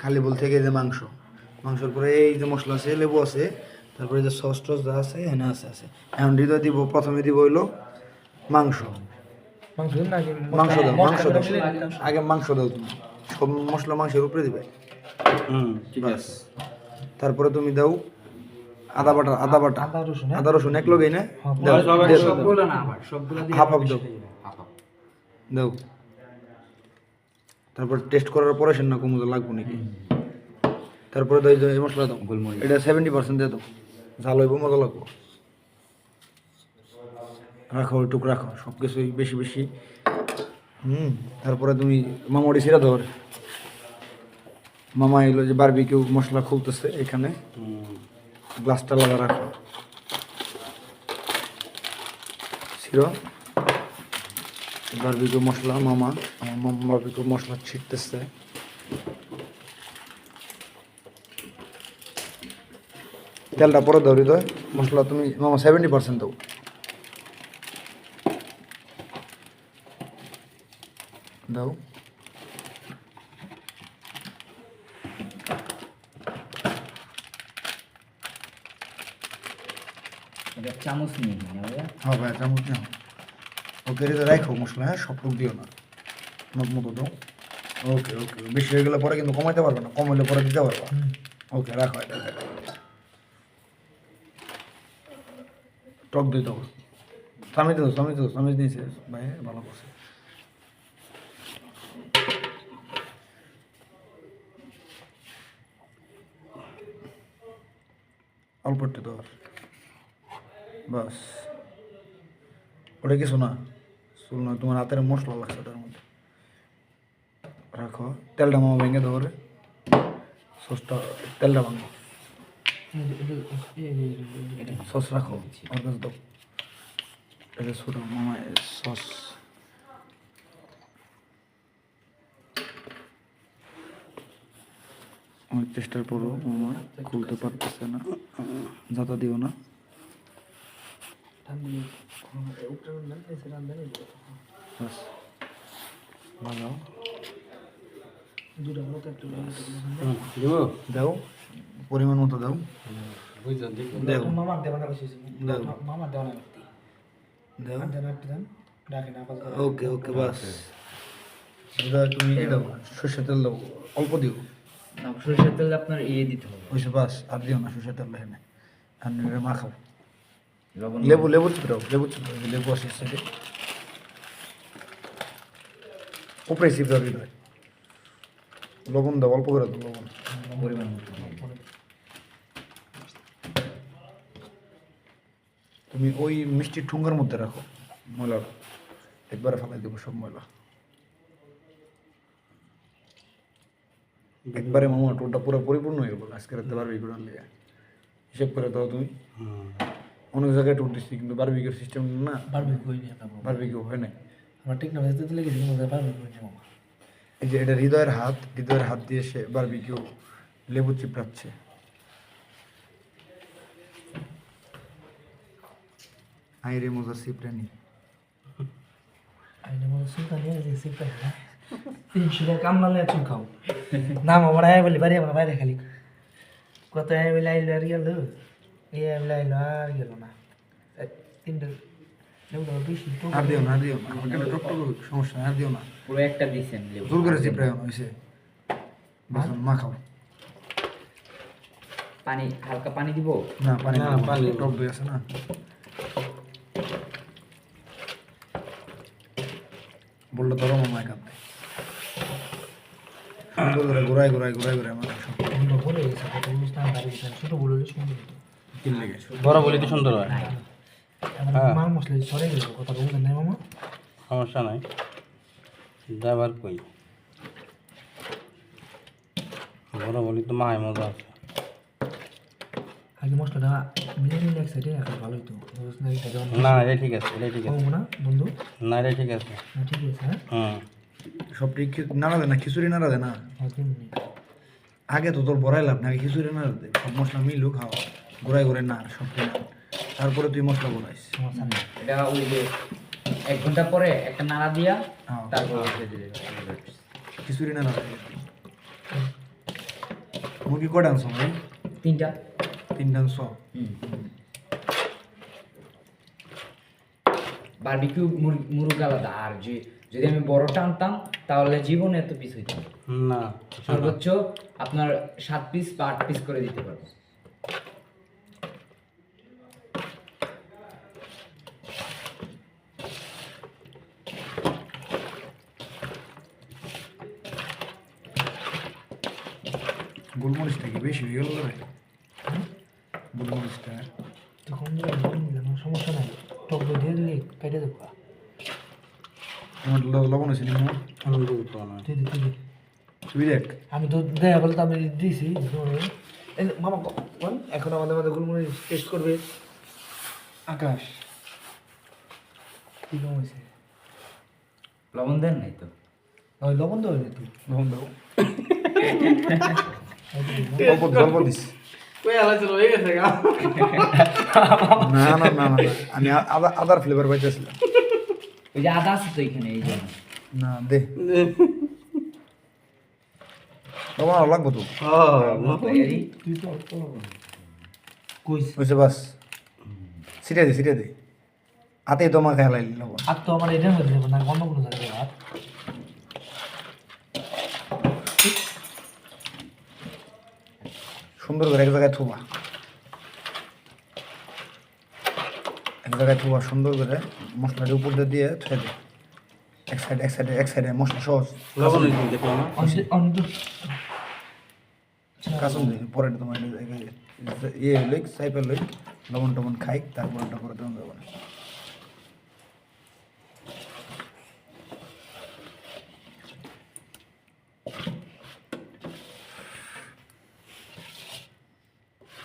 খালি বল থেকে যে মাংস। মাংসের পরে এই যে মশলা আছে লেবু আছে তারপরে যে সস টস যা আছে এখানে আছে আছে। এখন হৃদয় দিব প্রথমে দিব হইল মাংস। মাংস দাও মাংস দাও। আগে মাংস দাও তুমি। সব মশলা মাংসের উপরে দিবে। হুম ঠিক আছে। তারপরে তুমি দাও আদা বাটা আদা বাটা। আদা রসুন হ্যাঁ? আদা রসুন এক লগেই না? দিয়ে হাফ হাফ দাও। দাও। তারপর টেস্ট করার পরে সেন না কমুদে লাগবো নাকি? তারপরে দাও এই মশলা দাও। গোলমরিচ। এটা সেভেন্টি পার্সেন্ট দিয়ে দাও। ঝাল হইব মজা লাগবো। রাখো ওইটুক রাখো সব কিছুই বেশি বেশি। হুম তারপরে তুমি মামাড়ি ছিঁড়া ধর মামা এলো যে বারবি কেউ মশলা খুলতেছে এখানে। গ্লাসটা লাগা রাখো। ছিল বারবিকিউ মশলা মামা। আমার মামা বারবিকিউ মশলা ছিটতেছে। তেলটা পরে দাও হৃদয়। মশলা তুমি মামা সেভেন্টি পার্সেন্ট দাও। দাও। চামচ নিয়ে হ্যাঁ ভাই চামচ নাও। ওকে রেখে মশলা হ্যাঁ? সব টুক দিও না। নখ মতো দাও ওকে ওকে। বেশি হয়ে গেলে পরে কিন্তু কমাইতে পারবে না। কম হলে পরে দিতে পারবে। ওকে রাখো এটা। টক দিয়ে দাও। সামিজ দাও সামিজ দাও সামিজ দিয়েছে। ভাই ভালো করছে। অল্প একটু দাও। বাস। ওটা কিছু না চুল নয়, তোমার হাতের মশলা লাগছে ওটার মধ্যে। রাখো, তেলটা মামা ভেঙে ধরে সসটা, তেলটা ভাঙো। সস রাখো, ওর কাছে দাও। এটা ছোটো মামা সস। অনেক চেষ্টার পরও মামা খুলতে পারতেছে না, যাতা দিও না বাস ভালো দুটো মতো একটু দিব দাও পরিমাণ মতো দাও ওকে ওকে বাস তুমি দাও সর্ষের তেল দাও অল্প দিও সরিষার তেল আপনার ইয়ে দিতে হবে বাস আর দিও না সর্ষের তেল আর এটা মাখাও লেবু লেবু চিপড়াও লেবু চিপড়াও লেবু আছে সাইডে উপরে চিপড়াও ভিতরে লবণ দাও অল্প করে দাও লবণ। পরিমাণ তুমি ওই মিষ্টি ঠুঙ্গার মধ্যে রাখো ময়লা। একবারে ফেলাই দেবো সব ময়লা। একবারে মামা টোটা পুরো পরিপূর্ণ হয়ে গেল। আজকে রাতে বারবিকিউর লিগে হিসেব করে দাও তুমি। হুম। অনেক জায়গায় টোট দিচ্ছি কিন্তু বারবিকিউর সিস্টেম না পারবি কই নিয়ে বারবিকিউ হয় না আমরা ঠিক না ভেজতে দিলে কিছু কই মামা এই যে এটা হৃদয়ের হাত হৃদয়ের হাত দিয়ে সে বারবিকিউ লেবু চিপড়াচ্ছে। আইরে মজা চিপড়ানি। আইনে মজা নিয়ে যে সিপটা হ্যাঁ? তিনশো টাকা কামলা চুল খাও। না মামার আয় বলি বাড়ি আমরা বাইরে খালি। কত আয় বলে আইলো আর গেল আয় বলে আইলো আর গেল না তিনটে আর দিও না আর দিও না আমার কেন টক টক সমস্যা আর দিও না পুরো একটা লেবু জোর করে না হয়েছে বাসন মা খাও পানি হালকা পানি দিব? না পানি না, না। পানি। টক দই আছে না? বললে ধরো মামা এখান থেকে সুন্দর করে ঘুরাই ঘুরাই ঘুরাই ঘুরাই আমার সব। আমরা বলে গেছি। ছোটো বলে সুন্দর বড় বলি তো সুন্দর হয়। আমার মশলা সরে গেল কথা মামা। সমস্যা নাই। যাবার কই? বড় বলি তো মায় মজা আছে। আগে মশলাটা মিলে মিলে এক সাইডে রাখা ভালো হতো না এটা না এটা ঠিক আছে এটা ঠিক আছে। না বন্ধু? না এটা ঠিক আছে। ঠিক আছে হ্যাঁ? সব ঠিক নাড়া দেয় না? খিচুড়ি নাড়া দেয় না? হ্যাঁ আগে তো তোর বড়াই লাভ না খিচুড়ি নাড়া দে। সব মশলা মিলুক খাওয়া। ঘুরাই ঘুরে না সব তারপরে তুই মশলা বলাইস সমস্যা এটা ওই যে এক ঘণ্টা পরে একটা নাড়া দিয়া হ্যাঁ। তারপর খিচুড়ি নাড়া মুরগি কটা আনছো ভাই? তিনটা। তিনটা আনছো? বারবিকিউ মুরগ আলাদা। আর যে যদি আমি বড়টা আনতাম তাহলে জীবনে এত পিস হইতো না। না সর্বোচ্চ আপনার সাত পিস বা আট পিস করে দিতে পারব। গোলমরিচটা কি বেশি হয়ে গেল রে গোলমরিচটা। তখন সমস্যা নাই। টক দিয়ে দিলে কেটে দেবো। লবণ আছে তুই দেখ। আমি তো দেখা বলে তো আমি দিয়েছি মামা ক- বল। এখন আমাদের মধ্যে গুলমরিচ টেস্ট করবে। আকাশ। কি কম হয়েছে? লবণ দেন নাই তো? লবণ দেওয়া তুই লবণ দাও অল্প দিস, অল্প দিস না না না না না। আমি আদা আদার ফ্লেভার পাইতেছিলাম। ওই যে আদা আছে তো এখানে এই জন্য না দে। লাগবো তো? তুই তো বাস। সিটে দে সিটে দে। হাতে তোমার খেয়াল আর তো আমার এটা হয়ে যাবে না অন্য কোনো জায়গায় আর সুন্দর করে এক জায়গায় থুবা। এক জায়গায় থুবা সুন্দর করে মশলাটি উপর দিয়ে দিয়ে থুয়ে দে এক সাইডে এক সাইডে এক সাইডে মশলা সহজ। লবণ হয়েছে দেখো না অন্ত কাসুন দে পরে তোমার ইয়ে লইক সাইপের লইক লবণ টবণ খাই তারপর ওটা করে না